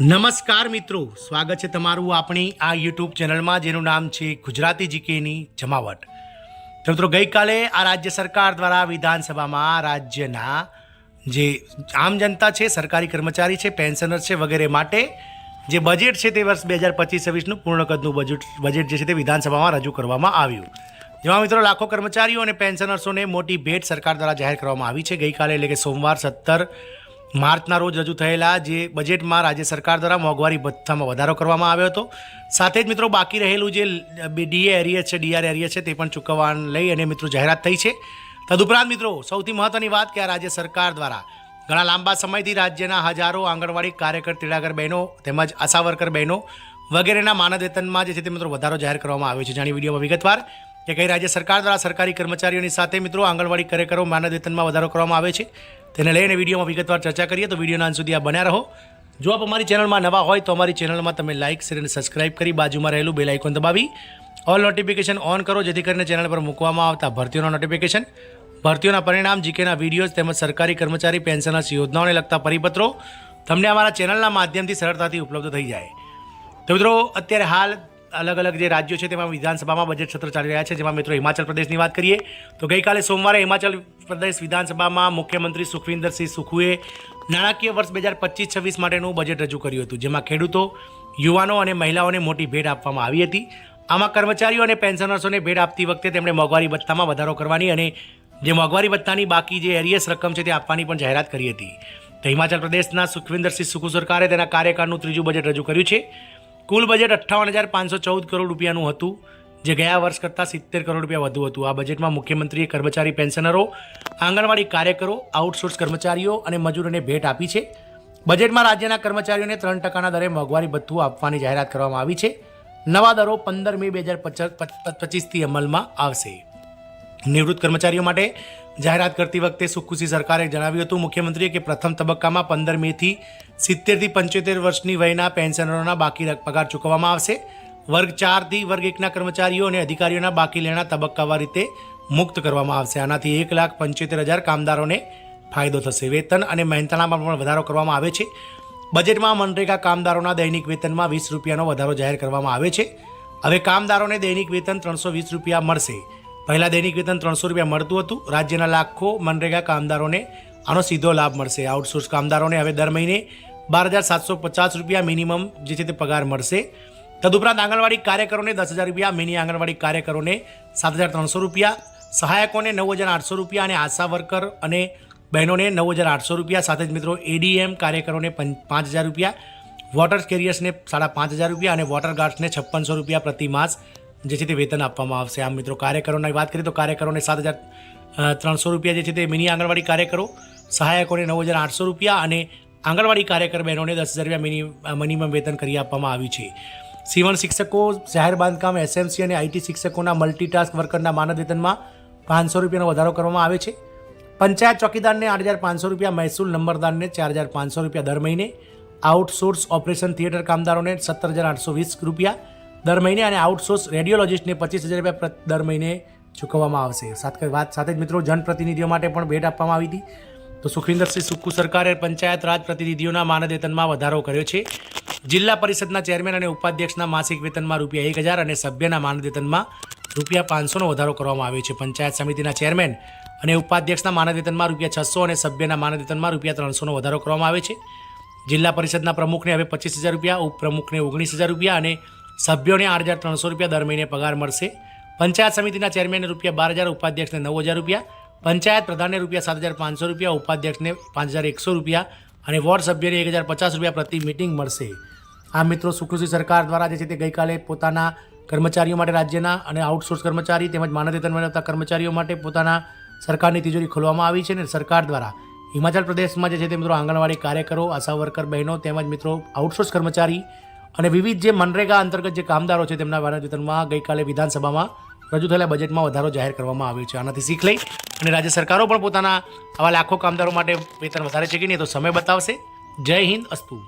નમસ્કાર મિત્રો, સ્વાગત છે તમારું આપણી આ યુટ્યુબ ચેનલમાં, જેનું નામ છે ગુજરાતી જીકેની જમાવટ. તો મિત્રો, ગઈકાલે આ રાજ્ય સરકાર દ્વારા વિધાનસભામાં રાજ્યના જે આમ જનતા છે, સરકારી કર્મચારી છે, પેન્શનર છે વગેરે માટે જે બજેટ છે તે વર્ષ બે હજાર પચીસ છવ્વીસનું પૂર્ણ કદનું બજેટ બજેટ જે છે તે વિધાનસભામાં રજૂ કરવામાં આવ્યું. જેમાં મિત્રો, લાખો કર્મચારીઓ અને પેન્શનર્સોને મોટી ભેટ સરકાર દ્વારા જાહેર કરવામાં આવી છે. ગઈકાલે એટલે કે સોમવાર સત્તર માર્ચના રોજ રજૂ થયેલા જે બજેટમાં રાજ્ય સરકાર દ્વારા મોંઘવારી ભથ્થામાં વધારો કરવામાં આવ્યો હતો. સાથે જ મિત્રો બાકી રહેલું જે ડીએ એરિયસ છે, ડીઆર એરિયસ છે, તે પણ ચૂકવવાને લઈ અને મિત્રો જાહેરાત થઈ છે. તદુપરાંત મિત્રો, સૌથી મહત્વની વાત કે આ રાજ્ય સરકાર દ્વારા ઘણા લાંબા સમયથી રાજ્યના હજારો આંગણવાડી કાર્યકર, તેડાગર બહેનો તેમજ આશા વર્કર બહેનો વગેરેના માનદ વેતનમાં જે છે તે મિત્રો વધારો જાહેર કરવામાં આવ્યો છે. જાણી વિડીયોમાં વિગતવાર કે કઈ રાજ્ય સરકાર દ્વારા સરકારી કર્મચારીઓની સાથે મિત્રો આંગણવાડી કાર્યકરો માનદ વેતનમાં વધારો કરવામાં આવે છે. તેને લઈને વિડીયોમાં વિગતવાર ચર્ચા કરીએ તો વિડીયોના અંત સુધી આ બન્યા રહો. જો આપ અમારી ચેનલમાં નવા હોય તો અમારી ચેનલમાં તમે લાઇક શેર અને સબસ્ક્રાઇબ કરી બાજુમાં રહેલું બેલ આઇકોન દબાવી ઓલ નોટિફિકેશન ઓન કરો, જેથી કરીને ચેનલ પર મૂકવામાં આવતા ભરતીઓના નોટિફિકેશન ભરતીઓના પરિણામ જીકેના વિડીયોઝ તેમજ સરકારી કર્મચારી પેન્શનર્સ યોજનાઓને લગતા પરિપત્રો તમને અમારા ચેનલના માધ્યમથી સરળતાથી ઉપલબ્ધ થઈ જાય. તો મિત્રો, અત્યારે હાલ અલગ અલગ જે રાજ્યો છે તેમાં વિધાનસભામાં બજેટ સત્ર ચાલી રહ્યા છે. જેમાં મિત્રો હિમાચલ પ્રદેશની વાત કરીએ, તો ગઈકાલે સોમવારે હિમાચલ પ્રદેશ વિધાનસભામાં મુખ્યમંત્રી સુખવિન્દરસિંહ સુખુએ નાણાકીય વર્ષ બે હજાર પચીસ છવ્વીસ માટેનું બજેટ રજૂ કર્યું હતું. જેમાં ખેડૂતો, યુવાનો અને મહિલાઓને મોટી ભેટ આપવામાં આવી હતી. આમાં કર્મચારીઓ અને પેન્શનર્સોને ભેટ આપતી વખતે તેમણે મોંઘવારી ભથ્થામાં વધારો કરવાની અને જે મોંઘવારી ભથ્થાની બાકી જે એરિયસ રકમ છે તે આપવાની પણ જાહેરાત કરી હતી. તો હિમાચલ પ્રદેશના સુખવિન્દરસિંહ સુખુ સરકારે તેના કાર્યકાળનું ત્રીજું બજેટ રજૂ કર્યું છે. કુલ બજેટ અઠ્ઠાવન હજાર પાંચસો ચૌદ કરોડ રૂપિયાનું હતું, જે ગયા વર્ષ કરતાં સિત્તેર કરોડ રૂપિયા વધુ હતું. આ બજેટમાં મુખ્યમંત્રીએ કર્મચારી પેન્શનરો, આંગણવાડી કાર્યકરો આઉટસોર્સ કર્મચારીઓ અને મજૂરોને ભેટ આપી છે. બજેટમાં રાજ્યના કર્મચારીઓને ત્રણ ટકાના દરે મોંઘવારી ભથ્થું આપવાની જાહેરાત કરવામાં આવી છે. નવા દરો પંદર મે બે હજાર પચીસથી અમલમાં આવશે. નિવૃત્ત કર્મચારીઓ માટે જાહેરાત કરતી વખતે સુખુશી સરકારે જણાવ્યું હતું, મુખ્યમંત્રીએ કે પ્રથમ તબક્કામાં પંદર મેથી સિત્તેરથી પંચોતેર વર્ષની વયના પેન્શનરોના બાકી પગાર ચૂકવવામાં આવશે. વર્ગ ચારથી વર્ગ એકના કર્મચારીઓ અને અધિકારીઓના બાકી લેણા તબક્કાવાર રીતે મુક્ત કરવામાં આવશે. આનાથી એક લાખ પંચોતેર હજાર કામદારોને ફાયદો થશે. વેતન અને મહેનતાણામાં પણ વધારો કરવામાં આવે છે. બજેટમાં મનરેગા કામદારોના દૈનિક વેતનમાં વીસ રૂપિયાનો વધારો જાહેર કરવામાં આવે છે. હવે કામદારોને દૈનિક વેતન ત્રણસો વીસ રૂપિયા મળશે. પહેલાં દૈનિક વેતન ત્રણસો રૂપિયા મળતું હતું. રાજ્યના લાખો મનરેગા કામદારોને આનો સીધો લાભ મળશે. આઉટસોર્સ કામદારોને હવે દર મહિને બાર હજાર સાતસો પચાસ રૂપિયા મિનિમમ જે છે તે પગાર મળશે. તદુપરાંત આંગણવાડી કાર્યકરોને દસ હજાર રૂપિયા, મિની આંગણવાડી કાર્યકરોને સાત હજાર ત્રણસો રૂપિયા, સહાયકોને નવ હજાર આઠસો રૂપિયા અને આશા વર્કર અને બહેનોને નવ હજાર આઠસો રૂપિયા, સાથે જ મિત્રો એડીએમ કાર્યકરોને પાંચ હજાર રૂપિયા વોટર કેરિયર્સને સાડા પાંચ હજાર રૂપિયા અને વોટર ગાર્ડ્સને છપ્પનસો રૂપિયા પ્રતિ માસ જે છે તે વેતન આપવામાં આવશે. આમ મિત્રો, કાર્યકરોની વાત કરીએ તો કાર્યકરોને સાત હજાર ત્રણસો રૂપિયા જે છે તે મિની આંગણવાડી કાર્યકરો, સહાયકોને નવ હજાર આઠસો રૂપિયા અને આંગણવાડી કાર્યકર બહેનોને દસ હજાર રૂપિયા મિનિ મિનિમમ વેતન કરી આપવામાં આવ્યું છે. સીવણ શિક્ષકો, જાહેર બાંધકામ એસએમસી અને આઈટી શિક્ષકોના મલ્ટીટાસ્ક વર્કરના માનદ વેતનમાં પાંચસો રૂપિયાનો વધારો કરવામાં આવે છે. પંચાયત ચોકીદારને આઠ હજાર પાંચસો રૂપિયા, મહેસૂલ નંબરદારને ચાર હજાર પાંચસો રૂપિયા દર મહિને. આઉટસોર્સ ઓપરેશન થિયેટર કામદારોને સત્તર હજાર આઠસો વીસ રૂપિયા. દર મહિને અને આઉટસોર્સ રેડિયોલોજિસ્ટને પચીસ હજાર રૂપિયા દર મહિને ચૂકવવામાં આવશે. સાથે વાત સાથે જ મિત્રો જનપ્રતિનિધિઓ માટે પણ ભેટ આપવામાં આવી હતી. તો સુખવિન્દરસિંહ સુક્કુ સરકારે પંચાયત રાજ પ્રતિનિધિઓના માનદ વધારો કર્યો છે. જિલ્લા પરિષદના ચેરમેન અને ઉપાધ્યક્ષના માસિક વેતનમાં રૂપિયા એક હજાર અને સભ્યના માનદ વેતનમાં રૂપિયા પાંચસોનો વધારો કરવામાં આવ્યો છે. પંચાયત સમિતિના ચેરમેન અને ઉપાધ્યક્ષના માનદ વેતનમાં રૂપિયા છસો અને સભ્યના માનદ વેતનમાં રૂપિયા ત્રણસોનો વધારો કરવામાં આવે છે. જિલ્લા પરિષદના પ્રમુખને હવે પચીસ હજાર રૂપિયા, ઉપપ્રમુખને ઓગણીસ હજાર રૂપિયા અને સભ્યોને આઠ હજાર ત્રણસો રૂપિયા દર મહિને પગાર મળશે. પંચાયત સમિતિના ચેરમેનને રૂપિયા બાર હજાર, ઉપાધ્યક્ષને નવ હજાર રૂપિયા, પંચાયત પ્રધાનને રૂપિયા સાત હજાર પાંચસો રૂપિયા, ઉપાધ્યક્ષને પાંચ હજાર એકસો રૂપિયા અને વોર્ડ સભ્યને એક હજાર પચાસ રૂપિયા પ્રતિ મિટિંગ મળશે. આ મિત્રો સુખૃષિ સરકાર દ્વારા જે છે તે ગઈકાલે પોતાના કર્મચારીઓ માટે રાજ્યના અને આઉટસોર્સ કર્મચારી તેમજ માનદ વેતન મેળવતા કર્મચારીઓ માટે પોતાના સરકારની તિજોરી ખોલવામાં આવી છે અને સરકાર દ્વારા હિમાચલ પ્રદેશમાં જે છે તે મિત્રો આંગણવાડી કાર્યકરો, આશા વર્કર બહેનો તેમજ મિત્રો આઉટસોર્સ કર્મચારી અને વિવિધ જે મનરેગા અંતર્ગત જે કામદારો છે તેમના માનદ વેતનમાં ગઈકાલે વિધાનસભામાં રજૂ થયેલા બજેટમાં વધારો જાહેર કરવામાં આવ્યો છે. આનાથી શીખ લઈ અને રાજ્ય સરકારો પણ પોતાના આવા લાખો કામદારો માટે વેતન વધારે છે કે નહીં તો સમય બતાવશે. જય હિન્દ, અસ્તુ.